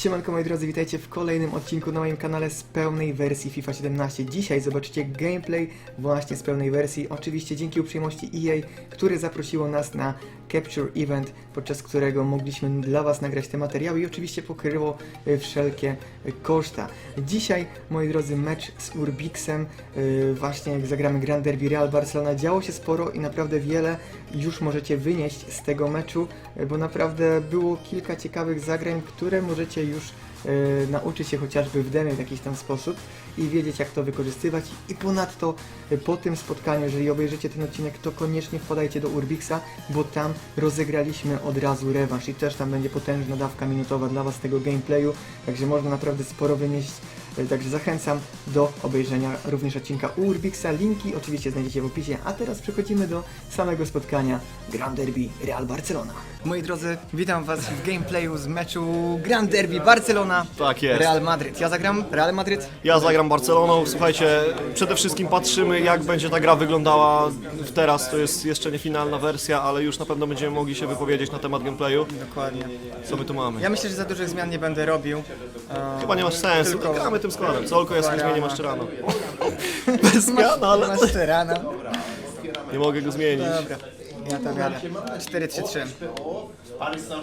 Siemanko moi drodzy, witajcie w kolejnym odcinku na moim kanale z pełnej wersji FIFA 17. Dzisiaj zobaczycie gameplay właśnie z pełnej wersji, oczywiście dzięki uprzejmości EA, które zaprosiło nas na Capture Event, podczas którego mogliśmy dla Was nagrać te materiały i oczywiście pokryło y, wszelkie y, koszta. Dzisiaj, moi drodzy, mecz z Urbixem, y, właśnie jak zagramy Grand Derby Real Barcelona, działo się sporo i naprawdę wiele już możecie wynieść z tego meczu, bo naprawdę było kilka ciekawych zagrań, które możecie już nauczyć się chociażby w demie w jakiś tam sposób i wiedzieć jak to wykorzystywać. I ponadto y, po tym spotkaniu, jeżeli obejrzycie ten odcinek, to koniecznie wpadajcie do Urbixa, bo tam rozegraliśmy od razu rewanż i też tam będzie potężna dawka minutowa dla Was tego gameplayu, także można naprawdę sporo wynieść Także zachęcam do obejrzenia również odcinka u Urbixa. Linki oczywiście znajdziecie w opisie. A teraz przechodzimy do samego spotkania Grand Derby Real Barcelona. Moi drodzy, witam Was w gameplayu z meczu Grand Derby Barcelona Tak jest. Real Madryt. Ja zagram Real Madryt. Ja zagram Barceloną. Słuchajcie, przede wszystkim patrzymy jak będzie ta gra wyglądała teraz. To jest jeszcze nie finalna wersja, ale już na pewno będziemy mogli się wypowiedzieć na temat gameplayu. Dokładnie. Co my tu mamy? Ja myślę, że za dużych zmian nie będę robił. Chyba nie masz sensu. Tylko- Gramy tym składem. Solko jest Barana. zmienię Maszczerano. Bez zmian, ale Masz Terana. nie mogę go zmienić. Dobra, ja to wiadę. 4-3-3.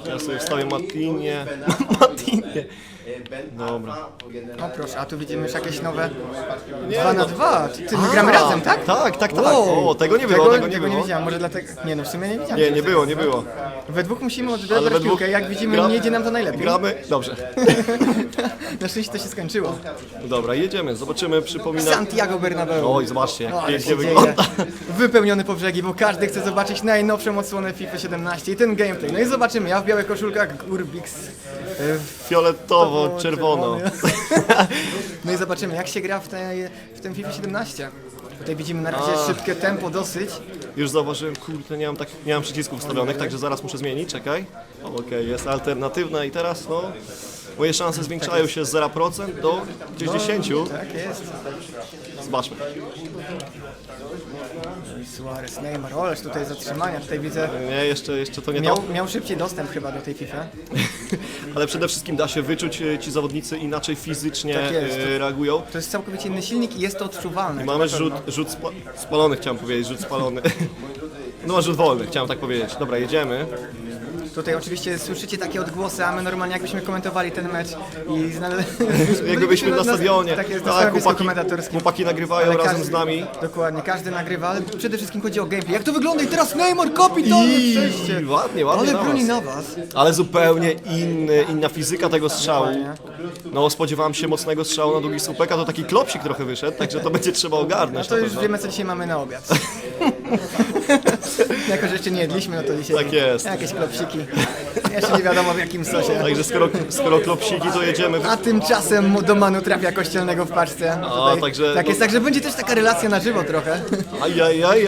Ja sobie wstawię Matinie. Matinie. Dobra. O proszę, a tu widzimy już jakieś nowe 2 na 2. Ty, my gramy razem, tak? Tak, tak, tak. Wow. O, tego nie było, tego nie nie było. widziałem, może dlatego... Nie no, w sumie nie widziałem. Nie, nie było, nie było. We dwóch musimy Ale odebrać we dwóch piłkę, jak widzimy gra- nie idzie nam to najlepiej. Gramy? Dobrze. Na szczęście to się skończyło. Dobra, jedziemy. Zobaczymy, przypominam. Santiago Bernabeu. Oj, zobaczcie, jak ale pięknie się dzieje. wygląda. Wypełniony po brzegi, bo każdy chce zobaczyć najnowszą odsłonę FIFA 17 i ten gameplay. No i zobaczymy, ja w białych koszulkach, Urbix e, w Fioletowo-czerwono. No i zobaczymy, jak się gra w, tej, w tym FIFA 17. Tutaj widzimy na razie A. szybkie tempo dosyć. Już zauważyłem, kurde, nie mam, tak, nie mam przycisków wstawionych, także zaraz muszę zmienić, czekaj. Okej, jest alternatywna i teraz, no, moje szanse zwiększają się z 0% do gdzieś 10%. Tak jest. Zobaczmy. Suarez, Neymar, oleż tutaj zatrzymania, tutaj widzę. Nie, jeszcze, jeszcze to nie Miał, to, miał szybciej dostęp chyba do tej FIFA. ale przede wszystkim da się wyczuć, e, ci zawodnicy inaczej fizycznie Tak jest. e, reagują. To jest całkowicie inny silnik i jest to odczuwalne. to Mamy na pewno. rzut, rzut spa spalony, chciałem powiedzieć, rzut spalony. No, rzut wolny, chciałem tak powiedzieć. Dobra, jedziemy. Tutaj oczywiście słyszycie takie odgłosy, a my normalnie jakbyśmy komentowali ten mecz i znale... Jakby byliśmy na stadionie. Tak jest, na Tak, chłopaki, komentatorskim. chłopaki nagrywają Ale razem każdy- z nami. Dokładnie, każdy nagrywa, ale przede wszystkim chodzi o gameplay. Jak to wygląda i teraz Neymar kapitalny I przejście. ładnie, ładnie Ale na broni was. na was. Ale zupełnie inny, inna fizyka tego strzału. Dokładnie. No spodziewałem się mocnego strzału na długi słupek, a to taki klopsik trochę wyszedł, także to będzie trzeba No ogarnąć to na już pewno. wiemy co dzisiaj mamy na obiad. jako, że jeszcze nie jedliśmy, no to dzisiaj Tak jest. jakieś klopsiki. Jeszcze nie wiadomo w jakim sosie. Także skoro, skoro klopsiki, to jedziemy. A tymczasem do manu trafia kościelnego w paczce. Tutaj, także- tak jest, także będzie też taka relacja na żywo trochę. Ajajajajaj.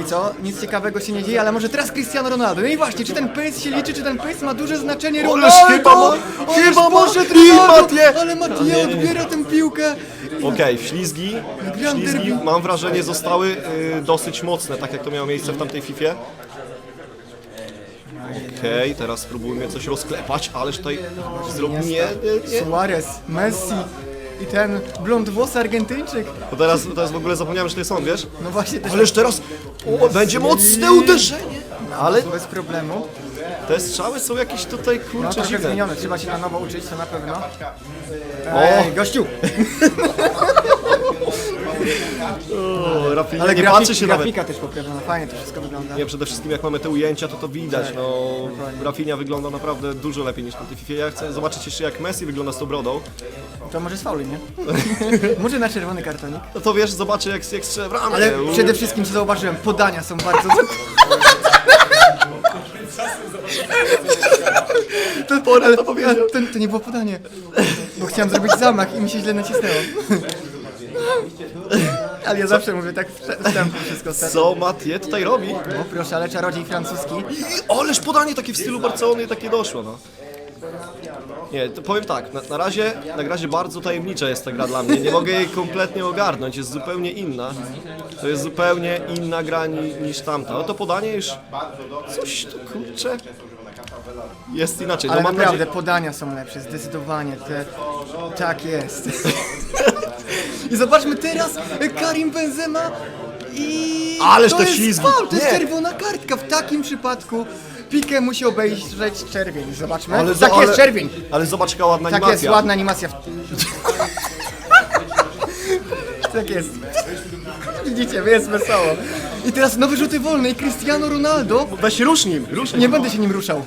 Póki co, nic ciekawego się nie dzieje, ale może teraz Cristiano Ronaldo. No i właśnie, czy ten pace się liczy, czy ten pace ma duże znaczenie? Ależ Ronaldo! chyba ma- Ależ chyba ma- poszedł i Ronaldo! Mathieu! Ale Mathieu odbiera tę piłkę. Okej, ślizgi, Grand ślizgi Derby. mam wrażenie zostały y, dosyć mocne, tak jak to miało miejsce w tamtej Fifie. Okej, teraz spróbujmy coś rozklepać, ależ tutaj zrobił nie, nie, nie. Suarez, Messi i ten blond włosy Argentyńczyk. Bo teraz, teraz w ogóle zapomniałem, że to jest on, wiesz? No właśnie, też Ależ teraz o, będzie mocne uderzenie. Ale bez problemu. te strzały są jakieś tutaj No kurczę trochę dziwne. zmienione, trzeba się na nowo uczyć, to na pewno. Ej, gościu! O, Rafinha Ale nie grafik, patrzy się nawet. grafika też poprawiona, fajnie to wszystko wygląda. Nie, przede wszystkim jak mamy te ujęcia, to to widać, no Rafinha wygląda naprawdę dużo lepiej niż na tej FIFA. Ja chcę zobaczyć jeszcze jak Messi wygląda z tą brodą. To może z fauli, nie? może na czerwony kartonik. No to wiesz, zobaczę jak, jak strzelę w ramę. Ale U. przede wszystkim co zauważyłem, podania są bardzo... To, ale to, to nie było podanie. Bo chciałem zrobić zamach i mi się źle nacisnęło. Ale ja zawsze mówię tak w wstępu wszystko. Co Mathieu tutaj robi? O proszę, ale czarodziej francuski. I, ależ podanie takie w stylu Barcelony takie doszło, no. Nie, to powiem tak, na, na, razie, na razie bardzo tajemnicza jest ta gra dla mnie, nie mogę jej kompletnie ogarnąć, jest zupełnie inna. To jest zupełnie inna gra ni, niż tamta. No to podanie już coś tu kurczę. Jest inaczej. Ale no mam naprawdę nadzieję, podania są lepsze, zdecydowanie. Te... Tak jest. I zobaczmy teraz Karim Benzema i... Ależ to te jest ślizgi. Faul, to jest Nie. czerwona kartka. W takim przypadku Pique musi obejrzeć czerwień. Zobaczmy. ale, tak ale, jest, czerwień. Ale zobacz jaka ładna Tak animacja. jest, ładna animacja. W... tak jest. Widzicie, jest wesoło. I teraz nowe rzuty wolne i Cristiano Ronaldo. Weź rusz nim, rusz nim. Nie będę się nim ruszał.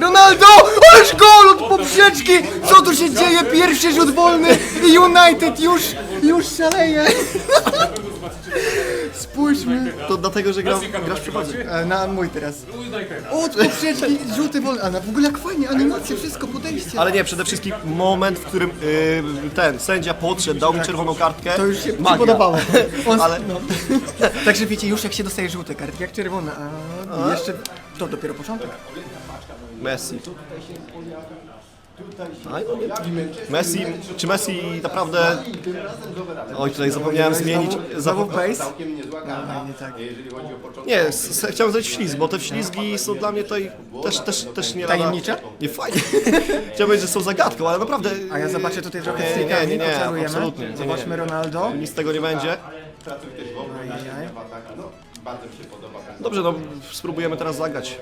Ronaldo! Ależ gol od poprzeczki! Co tu się dzieje? Pierwszy rzut wolny i United już, już szaleje. Spójrzmy To dlatego, że gra, grasz w przypadku. e, na mój teraz. Od poprzeczki, rzuty wolne. A na w ogóle jak fajnie, animacje, wszystko, podejście. Ale nie, przede wszystkim moment, w którym yy, ten sędzia podszedł, dał mi czerwoną kartkę. To już się Magia. podobało. On, Ale- no. Także wiecie, już jak się dostaje żółte kartki, jak czerwone, a jeszcze to dopiero początek. Messi. Aj, no nie. Messi, czy Messi naprawdę... Oj, tutaj zapomniałem zmienić... Znowu pace. A, nie tak. S- chciałem zrobić ślizg, bo te ślizgi są dla mnie tutaj też, też, też nie lada- Tajemnicze? Nie, fajnie. Chciałem powiedzieć, że są zagadką, ale naprawdę... A ja zobaczę tutaj trochę Nie, nie, nie, nie, absolutnie, nie, nie. Zobaczmy Ronaldo. Nic z tego nie będzie. Pracuj też w obronie, Ajajaj. Bardzo mi się podoba Dobrze, no spróbujemy teraz zagrać.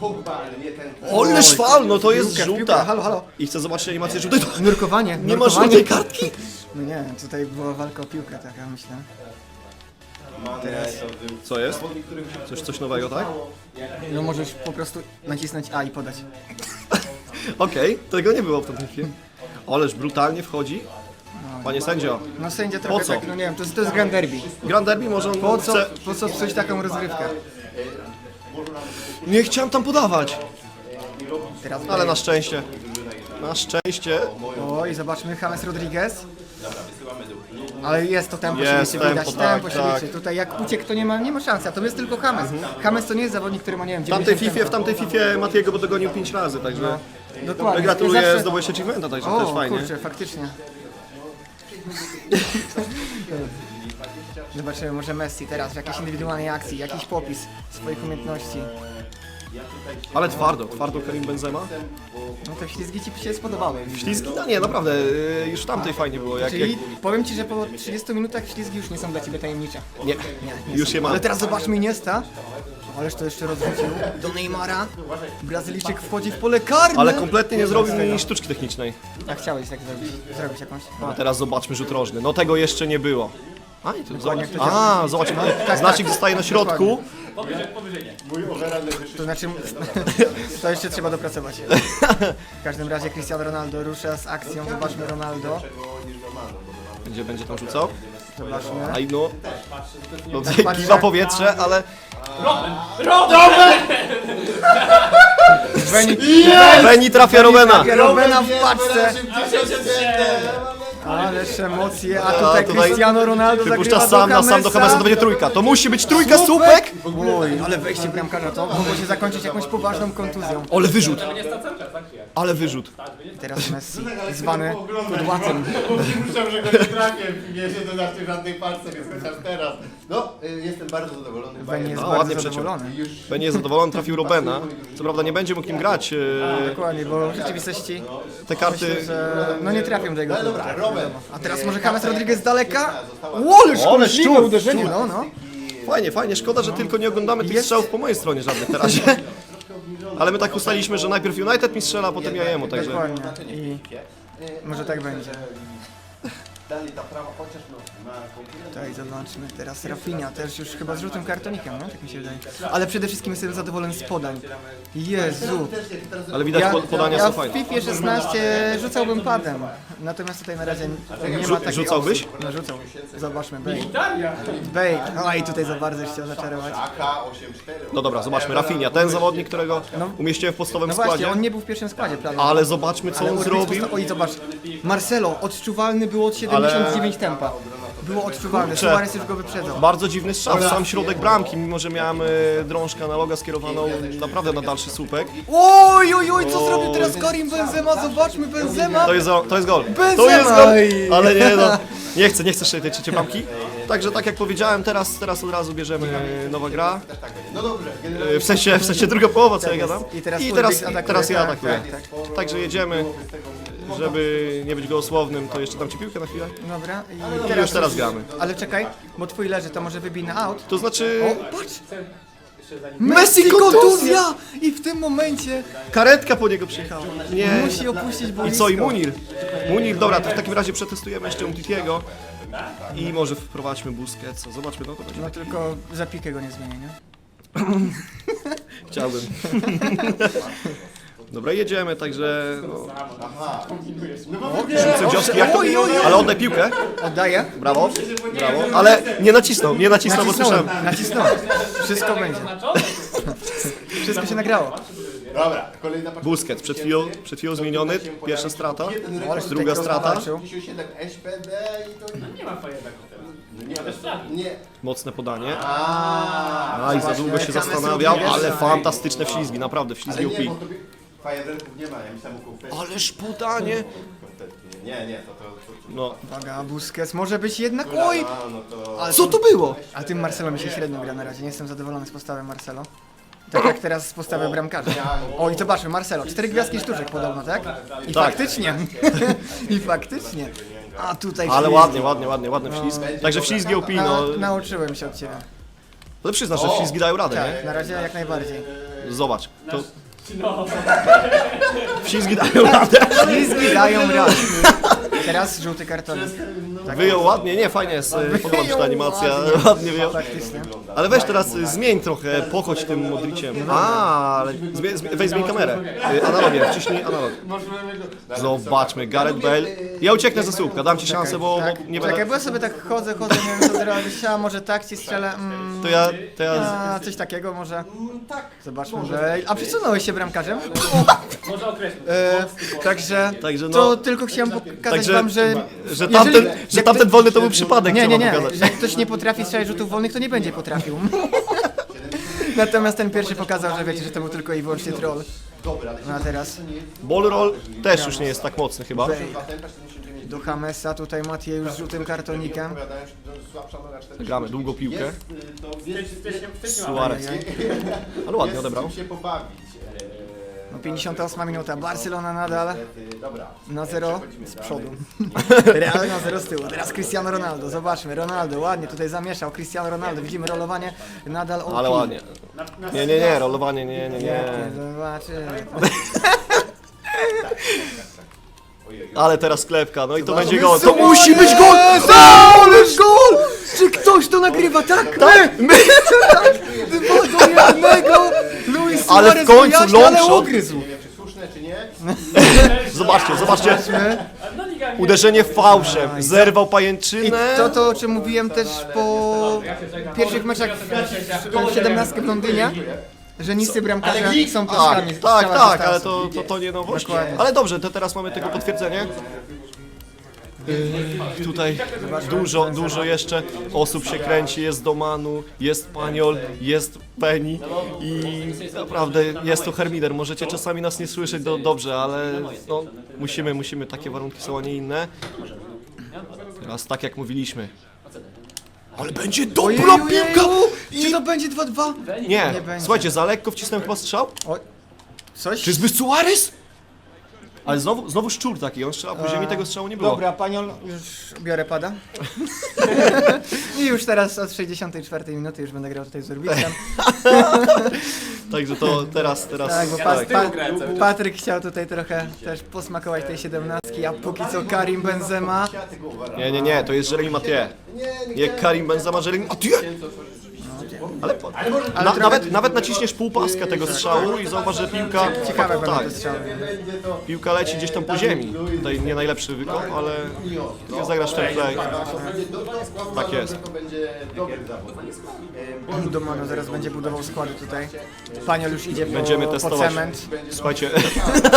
Pogba, ale nie ten. Ole szwal, no to jest Piłkę, żółta. piłkę, halo, halo. I chcę zobaczyć animację żółtej. Nurkowanie, Nie ma nurkowanie. żółtej kartki. No nie, tutaj była walka o piłkę taka, myślę. Teraz. Co jest? Coś, coś nowego, tak? No możesz po prostu nacisnąć A i podać. Okej, tego nie było w tamtym filmie. Ależ brutalnie wchodzi. Panie sędzio, No sędzia trochę co? tak, no nie wiem, to jest, to jest Grand Derby. Grand Derby może on Po co, chce... po co psuć taką rozgrywkę? Nie chciałem tam podawać. Teraz Ale na szczęście. Na szczęście. O, i zobaczmy James Rodriguez. Ale jest to tempo Jest się liczy, widać, tempo, tempo tak, się tak. liczy. Tutaj jak uciekł to nie ma, nie ma szansy, a to jest tylko James. James to nie jest zawodnik, który ma, nie wiem, W tamtej 90 Fifie, w tamtej Fifie Matiego dogonił 5 razy, także... Dokładnie. Gratuluję, Zawsze- zdobyłeś achievementa, także też O, fajnie. kurczę, faktycznie. Zobaczymy, może Messi teraz w jakiejś indywidualnej akcji, jakiś popis swoich umiejętności. Ale twardo, twardo Karim Benzema. No te ślizgi ci się spodobały. Ślizgi, no nie, naprawdę, yy, już tamtej fajnie było. Jak, jak... Czyli powiem ci, że po 30 minutach ślizgi już nie są dla ciebie tajemnicze. Nie, Nie, nie już są. je mam. Ale teraz zobaczmy Iniesta. Ależ to jeszcze rozrzucił do Neymara. Brazylijczyk wchodzi w pole karne. Ale kompletnie nie zrobił mi sztuczki technicznej. A chciałeś tak zrobić, zrobić jakąś? A teraz zobaczmy rzut rożny. No tego jeszcze nie było. A, i tu zobacz. jak to działa. A, zobaczmy. Znacznik zostaje na środku. To znaczy, to jeszcze trzeba dopracować. W każdym razie Cristiano Ronaldo rusza z akcją. Zobaczmy Ronaldo. Gdzie będzie tam rzucał? Zobaczmy. A i no. No kiwa powietrze, ale Beni, Beni trafia Robena. Robena w paczce. Ależ emocje, a tutaj tutaj Cristiano Ronaldo Wypuszcza zagrywa sam na sam do Hamesa, to będzie trójka. To musi być trójka słupek! Oj, ale wejście bramkarza to mogło się zakończyć jakąś poważną kontuzją. Ale wyrzut. Ale wyrzut. Teraz Messi, zwany kudłacem. Muszę, że go nie trafię, nie się to znaczy żadnej parce, więc chociaż teraz. No, y, jestem bardzo zadowolony. Beni jest No, bardzo ładnie przeciął. zadowolony. Beni jest zadowolony, trafił Robena. Co prawda nie będzie mógł nim grać. e, Dokładnie, bo w rzeczywistości Te karty... myślę, że no nie trafią do jego Ale dobra. Robert. A teraz może James Rodriguez z daleka? Łoleż, Ale szczur, uderzenie, no, no. Fajnie, fajnie. Szkoda, że tylko nie oglądamy tych strzałów po mojej stronie żadnych na razie. Ale my tak ustaliliśmy, że najpierw United mi strzela, a potem ja jemu, także... Dokładnie. I może tak będzie. Dalej ta prawa, chociaż no, ma Tutaj zobaczmy teraz Rafinha, też już chyba z żółtym kartonikiem, no? Tak mi się wydaje. Ale przede wszystkim jestem zadowolony z podań. Jezu. Ale widać Ja, po- podania ja są w fajne. FIFA 16 rzucałbym padem. Natomiast tutaj na razie nie ma Rzu- takiej rzucałbyś? opcji. No rzucał. Zobaczmy, Bale. Bale. No i tutaj za bardzo chciał zaczarować. AK-84. No dobra, zobaczmy. Rafinha, ten zawodnik, którego umieściłem w podstawowym No właśnie, składzie. on nie był w pierwszym składzie, prawda? Ale zobaczmy, co Ale on zrobił. posta- Oj, zobacz. Marcelo, odczuwalny było od 79 tempa. Było odczuwalne, Kurczę. Suarez już go wyprzedzał. Bardzo dziwny strzał w sam środek bramki, mimo że miałem e, drążkę analoga skierowaną naprawdę na dalszy słupek. Oj, oj, oj, co zrobił teraz Karim Benzema? Zobaczmy, Benzema. To jest, to jest gol. Benzema! To jest gol. Ale nie no. Nie chcę, nie chcę jeszcze tej trzeciej bramki. Także tak jak powiedziałem, teraz, teraz od razu bierzemy nowa gra. No dobrze, E, W sensie, w sensie druga połowa, co ja gadam. I teraz I teraz, teraz ja tak, atakuję. tak, Także jedziemy. Żeby nie być gołosłownym, to jeszcze dam ci piłkę na chwilę. Dobra, i I już teraz gramy. Ale czekaj, bo twój leży, to może wybij na out. To znaczy... O, patrz! Messi kontuzja! I w tym momencie Karetka po niego przyjechała. Nie. musi opuścić I boisko. co, i Munir? Munir, dobra, to w takim razie przetestujemy jeszcze Umtitiego. I może wprowadźmy Busquetsa. Zobaczmy, no to będzie. No tylko zapikę go nie zmienię, nie? Chciałbym. Dobra, jedziemy, także... No, rzucę wioski, jak to... Ale oddaj piłkę. Oddaję. Brawo, brawo. Ale nie nacisnął, nie nacisnął, bo słyszałem. nacisnąłem. Wszystko będzie. Wszystko się nagrało. Dobra, kolejna partia. Busquets, przed chwilą, przed chwilą zmieniony, pierwsza strata, druga strata. zobaczył. 57 SPD i to... Nie ma fajerwerków teraz. Nie. Mocne podanie. Aaa. Aj, za długo się zastanawiał, ale fantastyczne wślizgi, naprawdę wślizgi Ale nie, fajerwerków nie ma, ja myślałem o konfetti. Ależ podanie! Nie, nie, to to... to, to No, Uwaga, Busquets może być jednak... Oj! a, no to... Ale co to było? A tym Marcelo mi się średnio gra na razie, nie jestem zadowolony z postawy Marcelo. Tak jak teraz z postawy bramkarza. O i zobaczmy, Marcelo, cztery gwiazdki sztuczek podobno, tak? I Tak. faktycznie. I faktycznie. A tutaj Ale ślizgi. ładnie, ładnie, ładnie, ładny wślizg. Także wślizgi Na, no. nauczyłem się od ciebie. Ale przyznasz, że wślizgi dają radę, Tak, na razie jak najbardziej. nie? Zobacz, to No, wślizgi dają radę. Ślizgi dają radę. Teraz żółty kartonik. Wyjął ładnie, nie, fajnie jest, e, podoba mi się ta animacja, ładnie wyjął. Ale weź teraz e, zmień trochę, pochodź tym Modriciem. A, ale weź zmień kamerę. E, Analogię, wciśnij analog. Zobaczmy, Gareth Bale. Ja ucieknę ze słupka, dam ci szansę, bo, bo Tak. nie Czekaj, będę... bo ja sobie tak chodzę, chodzę, nie wiem co zrobić, a może tak ci strzelę, mm, To ja, to ja... a, coś takiego może. Zobaczmy, że... A przesunąłeś się bramkarzem? może określić. E, także, Także no- to tylko chciałem pokazać Także, wam, że... że tamten, że jak tamten wolny to był przypadek, Nie, nie, nie, że jak ktoś nie potrafi strzelać rzutów wolnych, to nie będzie potrafił. Natomiast ten pierwszy pokazał, że wiecie, że to był tylko i wyłącznie troll. No a teraz Ball roll też już nie jest tak mocny chyba. do Hamesa, tutaj Maciej już z żółtym kartonikiem. Gramy długą piłkę. Stycznia Suarez. Ale ładnie odebrał. się pobawić. No 58 minuta, Barcelona nadal na zero z przodu. Real na zero z tyłu. Teraz Cristiano Ronaldo, zobaczmy, Ronaldo ładnie tutaj zamieszał, Cristiano Ronaldo, widzimy rolowanie nadal ok. Ale ładnie. Nie, nie, nie, rolowanie, nie, nie, nie. Zobaczymy. Ale teraz klepka, no i to będzie gol. To musi być gol! Ależ gol! Czy ktoś to nagrywa? Tak! Tak! My! Do jednego! Ale w końcu wyjaśnia, long ale shot. ugryzł. Nie wiem, czy słuszne, czy nie. Zobaczcie, zobaczcie. Uderzenie fałszem. Zerwał I pajęczynę. to, to o czym mówiłem też po pierwszych meczach w 17 w Londynie, że niscy bramkarze są Tak, tak, tak, ale to, to, to nie nowość. Dokładnie. Ale dobrze, to teraz mamy tego potwierdzenie. Yy, tutaj dużo, dużo jeszcze osób się kręci, jest Domanu, jest Paniol, jest Penny i naprawdę jest to Hermider. Możecie czasami nas nie słyszeć do, dobrze, ale no, musimy, musimy, takie warunki są, a nie inne. Teraz tak jak mówiliśmy. Ale będzie dobra piłka! Czy to będzie 2-2? Nie, Nie będzie. słuchajcie, za lekko wcisnąłem chyba strzał. Coś? Czyżby Suarez? Ale znowu, znowu szczur taki, on strzela po ziemi, tego strzału nie było. Dobra, paniol, już biorę pada. I już teraz od 64 minuty już będę grał tutaj z Urbiksem. Także to teraz, teraz... Tak, bo pa, pa, Patryk chciał tutaj trochę też posmakować tej 17, a póki co Karim Benzema. Nie, nie, nie, to jest Jeremy Mathieu. Nie Karim Benzema, Jeremy Mathieu! Ale, po, na, nawet, nawet naciśniesz pół paska tego strzału i zauważ, że piłka... Ciekawe będą tak, te strzały. piłka leci gdzieś tam po ziemi. Tutaj nie najlepszy wykon, ale tylko zagrasz ten play. Tak jest. Domano zaraz będzie budował składy tutaj. Paniol już idzie po, Będziemy po testować. cement, Słuchajcie,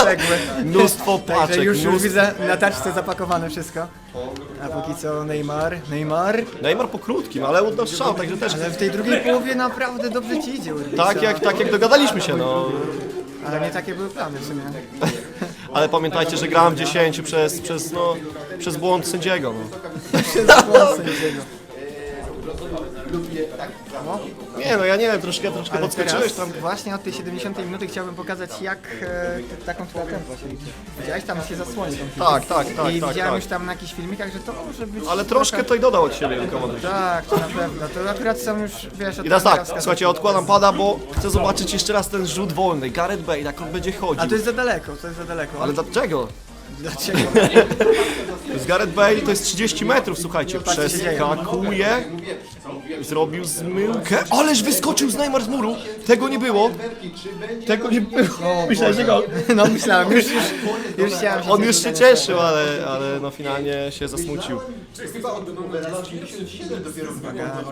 cegły. mnóstwo Także paczek, już, już mnóstwo... widzę na taczce zapakowane wszystko. A póki co Neymar, Neymar. Neymar po krótkim, ale uddał strzał, także też... Ale w tej drugiej połowie naprawdę dobrze ci idzie Urbixa. Tak jak, tak jak dogadaliśmy się, no. Ale nie takie były plany w sumie. ale pamiętajcie, że grałem w 10 przez, przez, no, przez błąd sędziego. No. Nie no, ja nie wiem, troszkę, troszkę Ale podskoczyłeś teraz, tam. właśnie od tej 70 minuty chciałbym pokazać, jak e, t- taką twoją tempo się liczy. Widziałeś, tam się zasłoni tą piłkę. Tak, tak, tak, I tak, widziałem tak. już tam na jakichś filmikach, że to może być... Ale troszkę to i dodał od siebie Modric. Tak, to na pewno. To akurat są już, wiesz... od I teraz tak, słuchajcie, odkładam pada, bo chcę zobaczyć jeszcze raz ten rzut wolny. Gareth Bale, jak on będzie chodził. A to jest za daleko, to jest za daleko. Ale dlaczego? Dlaczego? Jest Gareth Bale, to jest 30 metrów, słuchajcie, co się dzieje. przeskakuje, zrobił zmyłkę, ależ wyskoczył z Neymar z muru, tego nie było, tego nie było, myślałem, że go, No myślałem, już, już, już chciałem on już się cieszył, ale, ale no finalnie się zasmucił.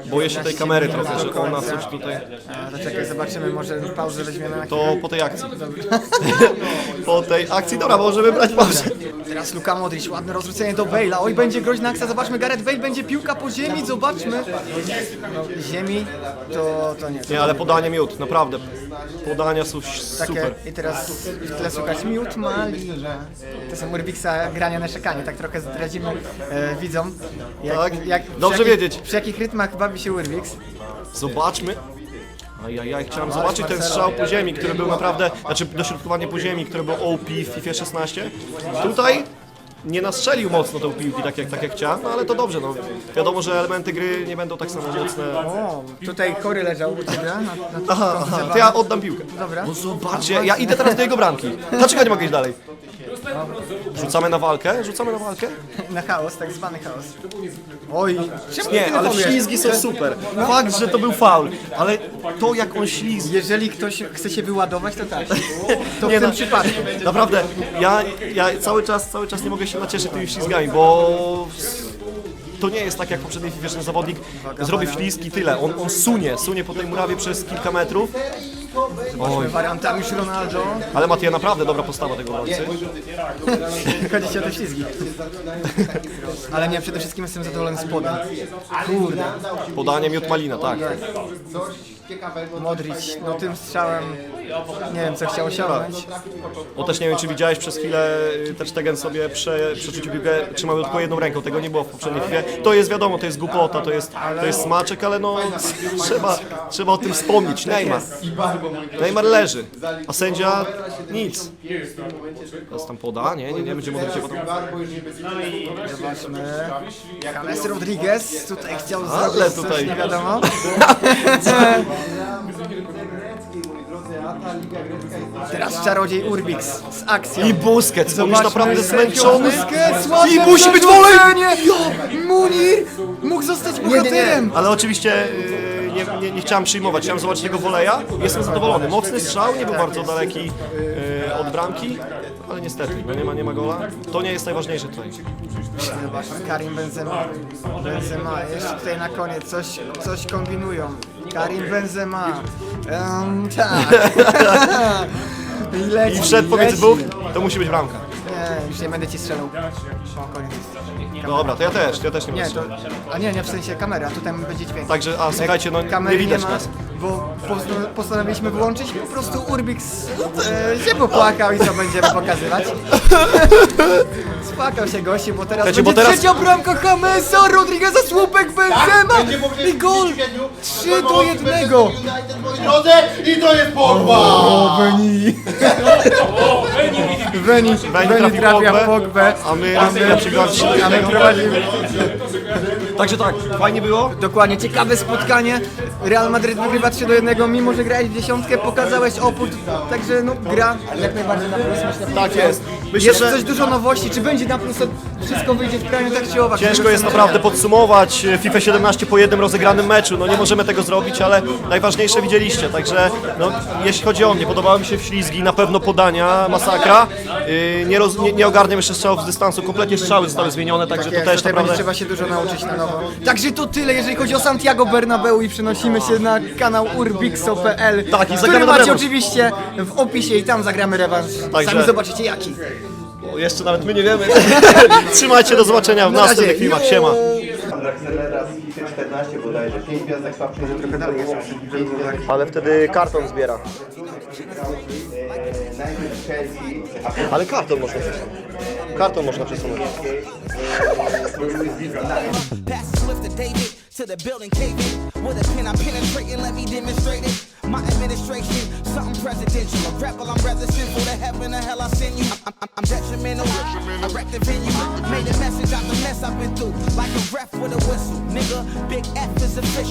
Boję się tej kamery trochę, że ona coś tutaj, A, to czekaj, zobaczymy, może pauzę weźmiemy na to po tej akcji, po tej akcji, dobra, możemy brać pauzę. Teraz Luka Modric, ładne rozrzucenie do Bale'a. Oj, będzie groźna akcja, zobaczmy, Gareth Bale, będzie piłka po ziemi, zobaczmy. Ziemi, to, to nie. Nie, ale podanie miód, naprawdę, podania są Takie, super. I teraz w tle słuchać miód malina. To są Urbixa grania na szekanie, tak trochę zdradzimy e, widzom. Jak, Tak, dobrze przy jakich- wiedzieć. Przy jakich rytmach bawi się Urbix. Zobaczmy. Ajajaj, chciałem zobaczyć ten strzał po ziemi, który był naprawdę, znaczy dośrodkowanie po ziemi, które było OP w FIFA 16. Tutaj nie nastrzelił mocno tą piłki tak jak, tak jak chciałem, no ale to dobrze, no. Wiadomo, że elementy gry nie będą tak samo mocne. O, tutaj chory leżał u ciebie. Na, na Aha, aha, to ja oddam piłkę. Dobra. No zobaczcie, ja idę teraz do jego bramki. Dlaczego nie mogę iść dalej? Rzucamy na walkę? Rzucamy na walkę? Na chaos, tak zwany chaos. Oj, Nie, ale ślizgi są super. Fakt, że to był faul, ale to jak on ślizgi. Jeżeli ktoś chce się wyładować, to tak. To w Nie, tym no, przypadku. Naprawdę, ja, ja cały czas, cały czas nie mogę się nacieszyć tymi ślizgami, bo to nie jest tak jak poprzedni FIFA, że zawodnik zrobi ślizg i tyle. On, on sunie, sunie po tej murawie przez kilka metrów. Oj, Wariantami już Ronaldo. ale Matija naprawdę dobra postawa tego walcy. Chodzi ci o te ślizgi. Ale nie, przede wszystkim jestem zadowolony z podań. Kurde. Podanie miód malina, tak. Ciekawego. Modric, no tym strzałem nie wiem co chciał osiągnąć. Bo też nie wiem, czy widziałeś przez chwilę y, Ter Stegen sobie prze, przerzucił piłkę, trzymał tylko jedną ręką, tego nie było w poprzedniej chwili. To jest wiadomo, to jest głupota, to jest, to jest smaczek, ale no trzeba, trzeba o tym wspomnieć. Neymar. Neymar leży, a sędzia nic. Teraz tam poda, nie, nie, nie, będzie mówić potem. Zobaczmy. James Rodriguez tutaj chciał Ale zrobić tutaj- coś nie wiadomo. Teraz czarodziej Urbix z akcją. I Busquets, on już naprawdę zmęczony. Busquets, I ładne musi być zarzucenie! Munir mógł zostać bohaterem. ale oczywiście y, nie, nie, nie chciałem przyjmować, chciałem zobaczyć tego woleja. Jestem zadowolony. Mocny strzał, nie był bardzo daleki y, od bramki, ale niestety, no nie ma, nie ma gola. To nie jest najważniejsze tutaj. Karim Benzema. Benzema, jeszcze tutaj na koniec coś, coś kombinują. Karim Benzema. Um, tak. I leci, I wszedł pomiędzy leci. dwóch, to musi być bramka. Nie, już nie będę ci strzelał. O, koniec. Dobra, to ja też, ja też nie Nie, będę to, a nie, nie w sensie kamera, tutaj będzie dźwięk. Także, a słuchajcie, no nie Kamery widać ma, nas. bo posta- postanowiliśmy wyłączyć i po prostu Urbix e, się popłakał i co będziemy pokazywać. Spłakał się gości, bo teraz Słuchajcie, będzie bo teraz- trzecia bramka Jamesa, Rodrigueza, słupek Benzema i gol! 3 do 1! I to jest! O, Beni! Beni, Beni Beni trafił trafia Pogbę, w Pogbę, A my, a my a my prowadzimy. Także tak, fajnie było. Dokładnie, ciekawe spotkanie. Real Madryt wygrywa 3 do 1, mimo że grałeś w dziesiątkę, pokazałeś opór, także no gra jak najbardziej na plus, myślę. Tak jest. Myślę, Jest że coś dużo nowości, czy będzie na plus, wszystko wyjdzie w praniu, tak czy owak. ciężko jest naprawdę podsumować e, FIFA 17 po jednym rozegranym meczu. No nie możemy tego zrobić, ale najważniejsze widzieliście. Także no, jeśli chodzi o mnie, podobały mi się ślizgi, na pewno podania, masakra. Yy, Nie, roz, nie, nie ogarniam jeszcze strzałów z dystansu, kompletnie strzały zostały zmienione, także Tak to jest, też naprawdę... trzeba się dużo nauczyć na nowo. Także to tyle, jeżeli chodzi o Santiago Bernabeu i przenosimy się na kanał urbixo.pl, Tak, i który zagramy macie rewanż. oczywiście w opisie i tam zagramy rewanż. Także- Sami zobaczycie jaki. O, Jeszcze nawet my nie wiemy. Trzymajcie, do zobaczenia w następnych filmach. Siema. Teraz FIFA 14 bodajże, 5 gwiazdek słabszych, że trochę dalej jest. Ale wtedy karton zbiera. Najpierw Chelsea, Ale kartą można przesunąć. Kartą można przesunąć. Pass the Swift to David to the building caving. With a pen, I'm penetrating, let me demonstrate it. My administration, something presidential. A rebel, I'm rather sinful. To heaven or hell, I send you. I'm, I'm, I'm detrimental. I wreck the venue. Made a message out the mess I've been through. Like a ref with a whistle. Nigga, big F is official.